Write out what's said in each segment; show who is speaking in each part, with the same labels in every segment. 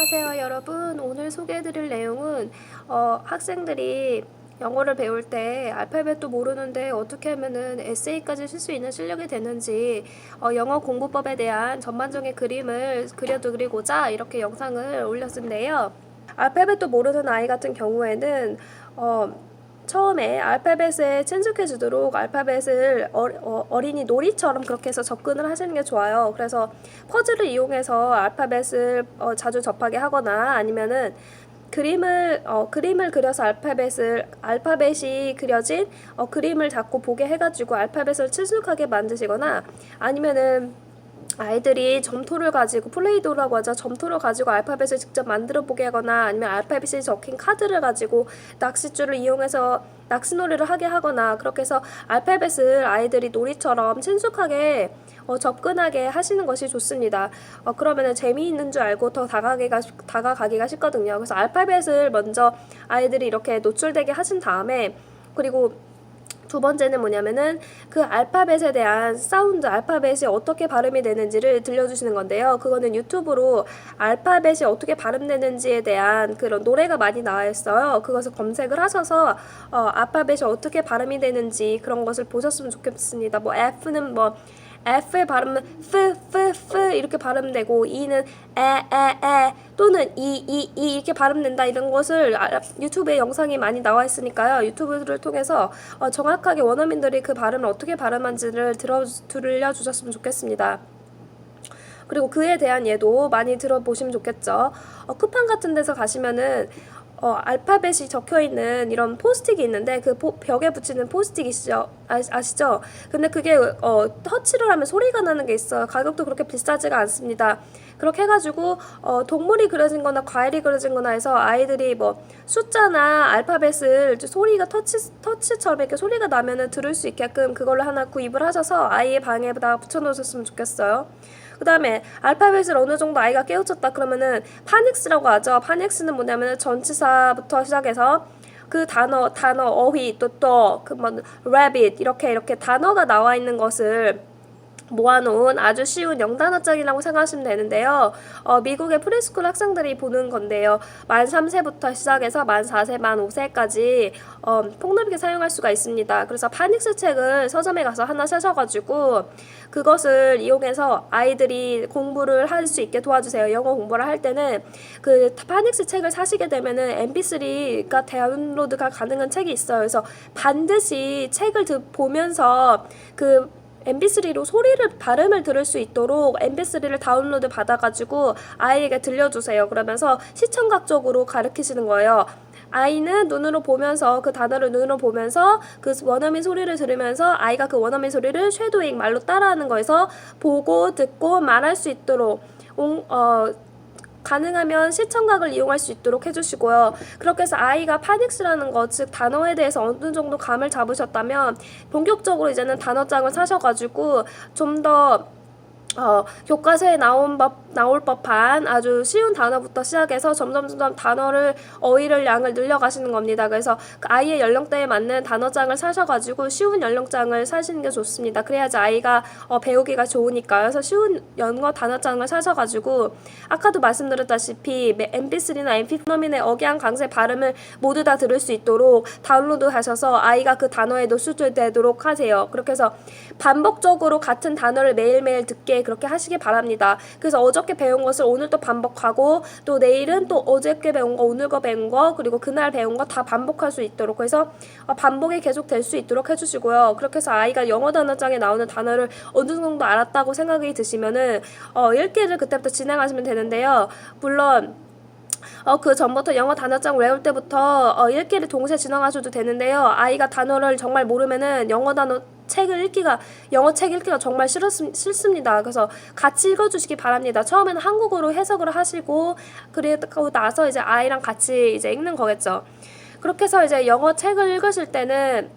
Speaker 1: 안녕하세요 여러분. 오늘 소개해드릴 내용은 어, 학생들이 영어를 배울 때 알파벳도 모르는데 어떻게 하면은 에세이까지 쓸 수 있는 실력이 되는지 어, 영어 공부법에 대한 전반적인 그림을 그려드리고자 이렇게 영상을 올렸는데요. 알파벳도 모르는 아이 같은 경우에는 어, 처음에 알파벳에 친숙해 지도록 알파벳을 어, 린이 놀이처럼 그렇게 해서 접근을 하시는 게 좋아요. 그래서 퍼즐을 이용해서 알파벳을 어, 자주 접하게 하거나 아니면은 그림을 어, 그림을 그려서 알파벳을 알파벳이 그려진 어, 그림을 자꾸 보게 해가지고 알파벳을 친숙하게 만드시거나 아니면은 아이들이 점토를 가지고 플레이도라고 하죠. 점토를 가지고 알파벳을 직접 만들어 보게 하거나 아니면 알파벳이 적힌 카드를 가지고 낚싯줄을 이용해서 낚시놀이를 하게 하거나 그렇게 해서 알파벳을 아이들이 놀이처럼 친숙하게 어, 접근하게 하시는 것이 좋습니다. 어, 그러면은 재미있는 줄 알고 더 다가가기가, 다가가기가 쉽거든요. 그래서 알파벳을 먼저 아이들이 이렇게 노출되게 하신 다음에 그리고 두 번째는 뭐냐면은 그 알파벳에 대한 사운드, 알파벳이 어떻게 발음이 되는지를 들려주시는 건데요. 그거는 유튜브로 알파벳이 어떻게 발음되는지에 대한 그런 노래가 많이 나와 있어요. 그것을 검색을 하셔서 어, 알파벳이 어떻게 발음이 되는지 그런 것을 보셨으면 좋겠습니다. 뭐 F는 뭐 F의 발음은 F, F, F 이렇게 발음되고 E는 에, 에, 에 또는 이, 이, 이 이렇게 발음된다 이런 것을 아, 유튜브에 영상이 많이 나와 있으니까요. 유튜브를 통해서 어, 정확하게 원어민들이 그 발음을 어떻게 발음한지를 들어, 들려주셨으면 좋겠습니다. 그리고 그에 대한 예도 많이 들어보시면 좋겠죠. 어, 쿠팡 같은 데서 가시면은 어, 알파벳이 적혀 있는 이런 포스틱이 있는데 그 포, 벽에 붙이는 포스틱 이시죠? 아, 아시죠? 근데 그게 어, 터치를 하면 소리가 나는 게 있어요. 가격도 그렇게 비싸지가 않습니다. 그렇게 해가지고 어, 동물이 그려진 거나 과일이 그려진 거나 해서 아이들이 뭐 숫자나 알파벳을 소리가 터치, 터치처럼 이렇게 소리가 나면은 들을 수 있게끔 그걸로 하나 구입을 하셔서 아이의 방에다 붙여놓으셨으면 좋겠어요. 그 다음에 알파벳을 어느 정도 아이가 깨우쳤다 그러면은 파닉스라고 하죠. 파닉스는 뭐냐면은 전치사부터 시작해서 그 단어, 단어, 어휘, 또 또, 그 뭐, rabbit, 이렇게, 이렇게 단어가 나와 있는 것을 모아놓은 아주 쉬운 영단어장이라고 생각하시면 되는데요. 어, 미국의 프리스쿨 학생들이 보는 건데요. 만 3세부터 시작해서 만 4세, 만 5세까지 어, 폭넓게 사용할 수가 있습니다. 그래서 파닉스 책을 서점에 가서 하나 사셔가지고 그것을 이용해서 아이들이 공부를 할 수 있게 도와주세요. 영어 공부를 할 때는 그 파닉스 책을 사시게 되면은 MP3가 다운로드가 가능한 책이 있어요. 그래서 반드시 책을 보면서 그 mp3로 소리를 발음을 들을 수 있도록 mp3를 다운로드 받아가지고 아이에게 들려주세요. 그러면서 시청각적으로 가르치시는 거예요. 아이는 눈으로 보면서 그 단어를 눈으로 보면서 그 원어민 소리를 들으면서 아이가 그 원어민 소리를 쉐도잉 말로 따라하는 거에서 보고 듣고 말할 수 있도록 어, 가능하면 시청각을 이용할 수 있도록 해주시고요. 그렇게 해서 아이가 파닉스라는 것, 즉 단어에 대해서 어느 정도 감을 잡으셨다면 본격적으로 이제는 단어장을 사셔가지고 좀더 어, 교과서에 나온 법, 나올 법한 아주 쉬운 단어부터 시작해서 점점 점점 단어를 어휘를 양을 늘려가시는 겁니다. 그래서 그 아이의 연령대에 맞는 단어장을 사셔가지고 쉬운 연령장을 사시는 게 좋습니다. 그래야지 아이가 어, 배우기가 좋으니까요. 그래서 쉬운 영어 단어장을 사셔가지고 아까도 말씀드렸다시피 MP3나 MP 포너민의 억양 강세 발음을 모두 다 들을 수 있도록 다운로드 하셔서 아이가 그 단어에 노출되도록 하세요. 그렇게 해서 반복적으로 같은 단어를 매일매일 듣게 그렇게 하시길 바랍니다. 그래서 어저 께 배운 것을 오늘 또 반복하고 또 내일은 또 어저께 배운 거 오늘 거 배운 거 그리고 그날 배운 거 다 반복할 수 있도록 그래서 어, 반복이 계속 될 수 있도록 해주시고요. 그렇게 해서 아이가 영어 단어장에 나오는 단어를 어느 정도 알았다고 생각이 드시면은 어, 읽기를 그때부터 진행하시면 되는데요. 물론 어, 그 전부터 영어 단어장 외울 때부터 어, 읽기를 동시에 진행하셔도 되는데요. 아이가 단어를 정말 모르면은 영어 단어 책을 읽기가 영어 책 읽기가 정말 싫었, 싫습니다. 그래서 같이 읽어주시기 바랍니다. 처음에는 한국어로 해석을 하시고 그리고 나서 이제 아이랑 같이 이제 읽는 거겠죠. 그렇게 해서 이제 영어 책을 읽으실 때는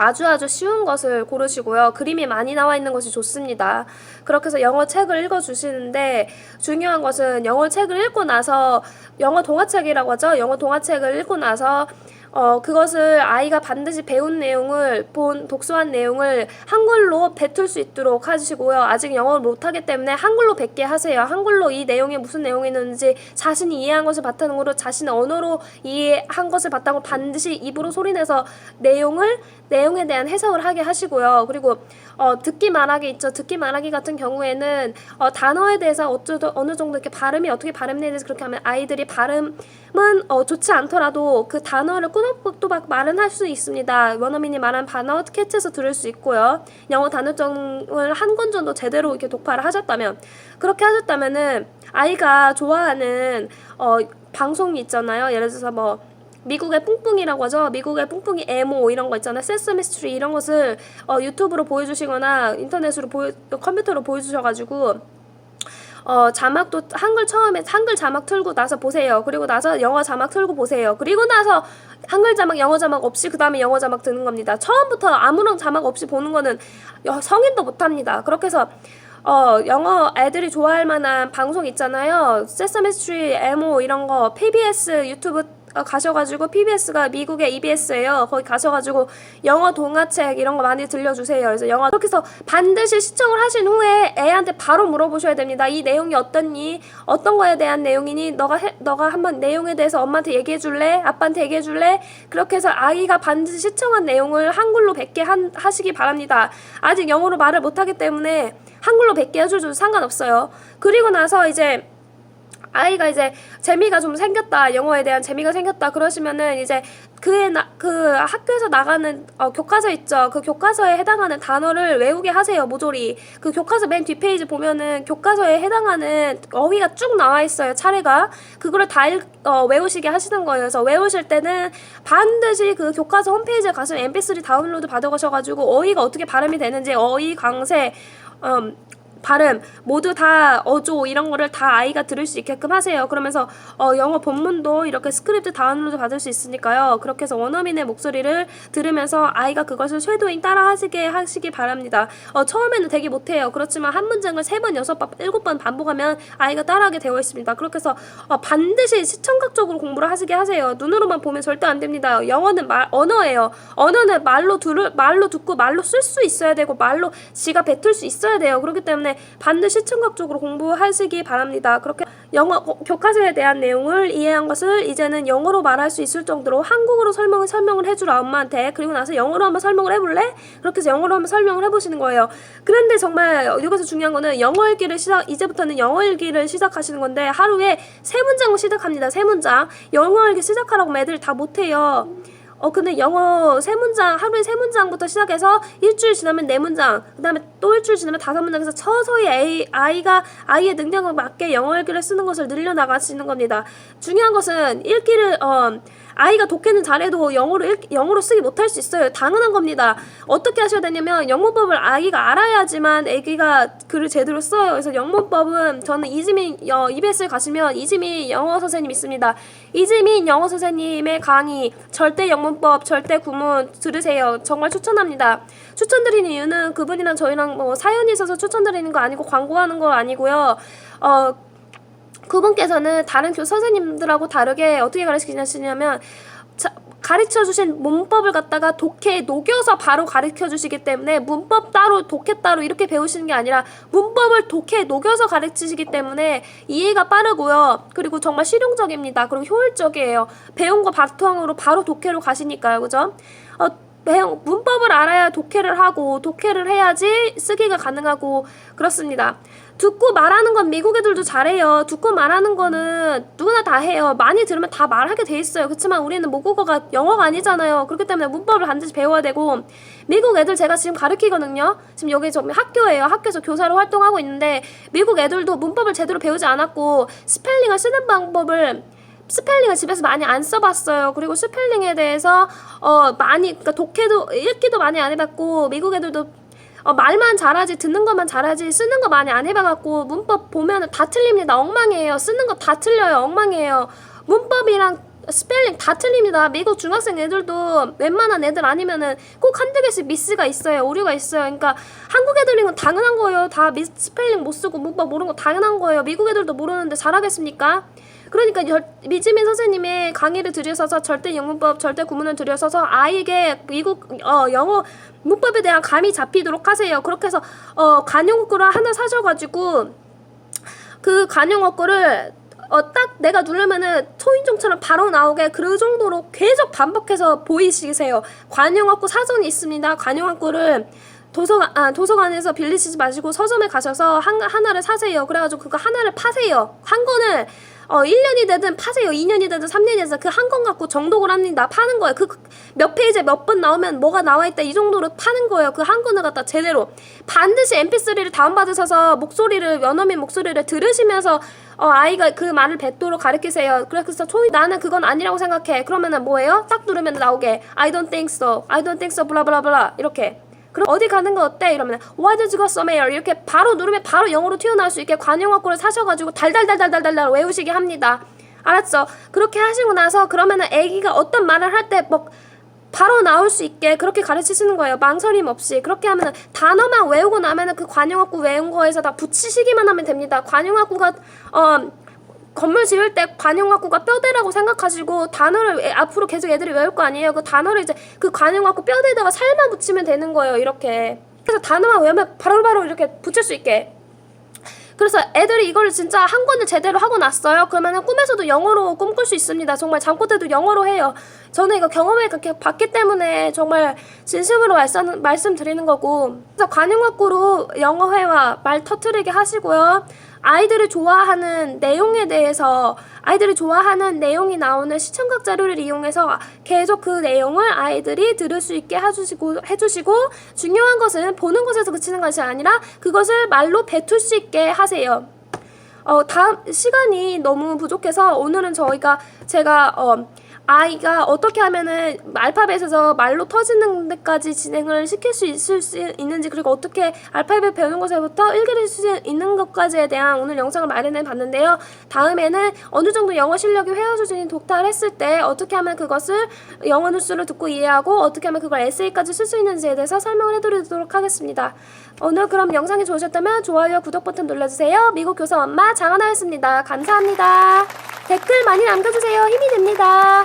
Speaker 1: 아주 아주 쉬운 것을 고르시고요. 그림이 많이 나와 있는 것이 좋습니다. 그렇게 해서 영어 책을 읽어 주시는데 중요한 것은 영어 책을 읽고 나서 영어 동화책이라고 하죠. 영어 동화책을 읽고 나서 어, 그것을 아이가 반드시 배운 내용을 본 독서한 내용을 한글로 뱉을 수 있도록 하시고요. 아직 영어를 못하기 때문에 한글로 뱉게 하세요. 한글로 이 내용에 무슨 내용이 있는지 자신이 이해한 것을 바탕으로 자신의 언어로 이해한 것을 바탕으로 반드시 입으로 소리내서 내용을 내용에 대한 해석을 하게 하시고요. 그리고 어, 듣기 말하기 있죠. 듣기 말하기 같은 경우에는 어, 단어에 대해서 어쩌 어느 정도 이렇게 발음이 어떻게 발음되는지 대해서 그렇게 하면 아이들이 발음은 어, 좋지 않더라도 그 단어를 꼬박꼬박 말은 할 수 있습니다. 원어민이 말한 단어 캐치해서 들을 수 있고요. 영어 단어점을 한 권 정도 제대로 이렇게 독파를 하셨다면 그렇게 하셨다면은 아이가 좋아하는 어, 방송이 있잖아요. 예를 들어서 뭐 미국의 뿡뿡이라고 하죠. 미국의 뿡뿡이 에모 이런 거 있잖아요. 세스미 스트리 이런 것을 어, 유튜브로 보여주시거나 인터넷으로 보여 컴퓨터로 보여주셔가지고 어, 자막도 한글 처음에 한글 자막 틀고 나서 보세요. 그리고 나서 영어 자막 틀고 보세요. 그리고 나서 한글 자막, 영어 자막 없이 그 다음에 영어 자막 드는 겁니다. 처음부터 아무런 자막 없이 보는 거는 여- 성인도 못합니다. 그렇게 해서 어, 영어 애들이 좋아할 만한 방송 있잖아요. 세서미 스트리, 에모 이런 거 PBS 유튜브 어, 가셔가지고 PBS가 미국의 EBS예요. 거기 가셔가지고 영어 동화책 이런 거 많이 들려주세요. 그래서 영어 그렇게 해서 반드시 시청을 하신 후에 애한테 바로 물어보셔야 됩니다. 이 내용이 어떻니? 어떤 거에 대한 내용이니? 너가 해, 너가 한번 내용에 대해서 엄마한테 얘기해 줄래? 아빠한테 얘기해 줄래? 그렇게 해서 아이가 반드시 시청한 내용을 한글로 뱉게 한, 하시기 바랍니다. 아직 영어로 말을 못하기 때문에 한글로 뱉게 해줘도 상관없어요. 그리고 나서 이제 아이가 이제 재미가 좀 생겼다 영어에 대한 재미가 생겼다 그러시면은 이제 그의 나, 그 학교에서 나가는 어, 교과서 있죠. 그 교과서에 해당하는 단어를 외우게 하세요 모조리. 그 교과서 맨 뒷페이지 보면은 교과서에 해당하는 어휘가 쭉 나와 있어요 차례가. 그거를 다 읽, 어, 외우시게 하시는 거예요. 그래서 외우실 때는 반드시 그 교과서 홈페이지에 가서 mp3 다운로드 받아가셔가지고 어휘가 어떻게 발음이 되는지 어휘 강세 음, 발음 모두 다 어조 이런 거를 다 아이가 들을 수 있게끔 하세요. 그러면서 어, 영어 본문도 이렇게 스크립트 다운로드 받을 수 있으니까요. 그렇게 해서 원어민의 목소리를 들으면서 아이가 그것을 쇄도잉 따라 하시게 하시기 바랍니다. 어, 처음에는 되게 못해요. 그렇지만 한 문장을 세 번, 여섯 번, 일곱 번 반복하면 아이가 따라하게 되어 있습니다. 그렇게 해서 어, 반드시 시청각적으로 공부를 하시게 하세요. 눈으로만 보면 절대 안 됩니다. 영어는 말 언어예요. 언어는 말로 들을 말로 듣고 말로 쓸 수 있어야 되고 말로 지가 뱉을 수 있어야 돼요. 그렇기 때문에 반드시 시청각적으로 공부하시기 바랍니다. 그렇게 영어 어, 교과서에 대한 내용을 이해한 것을 이제는 영어로 말할 수 있을 정도로 한국어로 설명을 설명을 해주라 엄마한테 그리고 나서 영어로 한번 설명을 해볼래? 그렇게 해서 영어로 한번 설명을 해보시는 거예요. 그런데 정말 여기서 중요한 거는 영어 읽기를 시작 이제부터는 영어 읽기를 시작하시는 건데 하루에 세 문장을 시작합니다. 세 문장 영어 읽기 시작하라고 애들이 다 못해요. 어 근데 영어 세 문장 하루에 세 문장부터 시작해서 일주일 지나면 네 문장 그다음에 또 일주일 지나면 다섯 문장에서 서서히 아이, 아이가 아이의 능력에 맞게 영어 읽기를 쓰는 것을 늘려 나가시는 겁니다. 중요한 것은 읽기를 어 아이가 독해는 잘해도 영어로 읽, 영어로 쓰기 못할 수 있어요. 당연한 겁니다. 어떻게 하셔야 되냐면 영문법을 아이가 알아야지만 아기가 글을 제대로 써요. 그래서 영문법은 저는 이지민 어, EBS를 가시면 이지민 영어 선생님 있습니다. 이지민 영어 선생님의 강의 절대 영문법 절대 구문 들으세요. 정말 추천합니다. 추천드리는 이유는 그분이랑 저희랑 뭐 사연이 있어서 추천드리는 거 아니고 광고하는 거 아니고요. 어 그분께서는 다른 교 선생님들하고 다르게 어떻게 가르치시냐면 자, 가르쳐 주신 문법을 갖다가 독해에 녹여서 바로 가르쳐 주시기 때문에 문법 따로 독해 따로 이렇게 배우시는 게 아니라 문법을 독해에 녹여서 가르치시기 때문에 이해가 빠르고요. 그리고 정말 실용적입니다. 그리고 효율적이에요. 배운 거 바탕으로 바로 독해로 가시니까요. 그죠? 문법을 알아야 독해를 하고 독해를 해야지 쓰기가 가능하고 그렇습니다. 듣고 말하는 건 미국 애들도 잘해요. 듣고 말하는 거는 누구나 다 해요. 많이 들으면 다 말하게 돼 있어요. 그렇지만 우리는 모국어가 영어가 아니잖아요. 그렇기 때문에 문법을 반드시 배워야 되고 미국 애들 제가 지금 가르치거든요. 지금 여기 저 학교예요. 학교에서 교사로 활동하고 있는데 미국 애들도 문법을 제대로 배우지 않았고 스펠링을 쓰는 방법을 스펠링을 집에서 많이 안 써봤어요. 그리고 스펠링에 대해서 어 많이 그러니까 독해도 읽기도 많이 안 해봤고 미국 애들도 어, 말만 잘하지 듣는 것만 잘하지 쓰는 거 많이 안 해봐갖고 문법 보면은 다 틀립니다. 엉망이에요. 쓰는 거 다 틀려요. 엉망이에요. 문법이랑 스펠링 다 틀립니다. 미국 중학생 애들도 웬만한 애들 아니면은 꼭 한두 개씩 미스가 있어요. 오류가 있어요. 그러니까 한국 애들인 건 당연한 거예요. 다 미스 스펠링 못 쓰고 문법 모르는 거 당연한 거예요. 미국 애들도 모르는데 잘하겠습니까? 그러니까 절, 미지민 선생님의 강의를 들으셔서 절대 영문법, 절대 구문을 들으셔서 아이에게 미국 어, 영어 문법에 대한 감이 잡히도록 하세요. 그렇게 해서 어, 관용어구를 하나 사셔가지고 그 관용어구를 어, 딱 내가 누르면은 초인종처럼 바로 나오게 그 정도로 계속 반복해서 보이시세요. 관용어구 사전이 있습니다. 관용어구를 도서관, 아, 도서관에서 빌리시지 마시고 서점에 가셔서 한, 하나를 사세요. 그래가지고 그거 하나를 파세요. 한 권을 어, 1년이 되든 파세요. 2년이 되든 3년이 되든 그 한 권 갖고 정독을 합니다. 파는 거예요. 그 몇 페이지에 몇 번 나오면 뭐가 나와 있다 이 정도로 파는 거예요. 그 한 권을 갖다 제대로 반드시 mp3를 다운받으셔서 목소리를 원어민 목소리를 들으시면서 어, 아이가 그 말을 뱉도록 가르치세요. 그래서 초이 나는 그건 아니라고 생각해. 그러면은 뭐예요? 딱 누르면 나오게 I don't think so. I don't think so. 블라블라블라 이렇게. 그럼 어디 가는 거 어때? 이러면 Why did you go somewhere? 이렇게 바로 누르면 바로 영어로 튀어나올 수 있게 관용어구를 사셔가지고 달달달달달달달 외우시게 합니다. 알았죠? 그렇게 하시고 나서 그러면은 애기가 어떤 말을 할 때 뭐 바로 나올 수 있게 그렇게 가르치시는 거예요. 망설임 없이. 그렇게 하면은 단어만 외우고 나면은 그 관용어구 외운 거에서 다 붙이시기만 하면 됩니다. 관용어구가 어 건물 지을 때 관용어구가 뼈대라고 생각하시고 단어를 애- 앞으로 계속 애들이 외울 거 아니에요. 그 단어를 이제 그 관용어구 뼈대에다가 살만 붙이면 되는 거예요. 이렇게. 그래서 단어만 외우면 바로바로 이렇게 붙일 수 있게. 그래서 애들이 이거를 진짜 한 권을 제대로 하고 났어요. 그러면은 꿈에서도 영어로 꿈꿀 수 있습니다. 정말 잠꼬 때도 영어로 해요. 저는 이거 경험을 그렇게 봤기 때문에 정말 진심으로 말씀, 말씀드리는 거고. 그래서 관용어구로 영어회화 말 터트리게 하시고요. 아이들이 좋아하는 내용에 대해서 아이들이 좋아하는 내용이 나오는 시청각 자료를 이용해서 계속 그 내용을 아이들이 들을 수 있게 해주시고 해주시고 중요한 것은 보는 것에서 그치는 것이 아니라 그것을 말로 뱉을 수 있게 하세요. 어, 다음 시간이 너무 부족해서 오늘은 저희가 제가 어, 아이가 어떻게 하면은 알파벳에서 말로 터지는 데까지 진행을 시킬 수 있을 수 있는지 그리고 어떻게 알파벳 배우는 것에부터 읽을 수 있는 것까지에 대한 오늘 영상을 마련해 봤는데요. 다음에는 어느 정도 영어 실력이 회화 수준이 독달했을 때 어떻게 하면 그것을 영어 뉴스를 듣고 이해하고 어떻게 하면 그걸 에세이까지 쓸 수 있는지에 대해서 설명을 해드리도록 하겠습니다. 오늘 그럼 영상이 좋으셨다면 좋아요와 구독 버튼 눌러주세요. 미국 교사 엄마 장하나였습니다. 감사합니다. 댓글 많이 남겨주세요. 힘이 됩니다.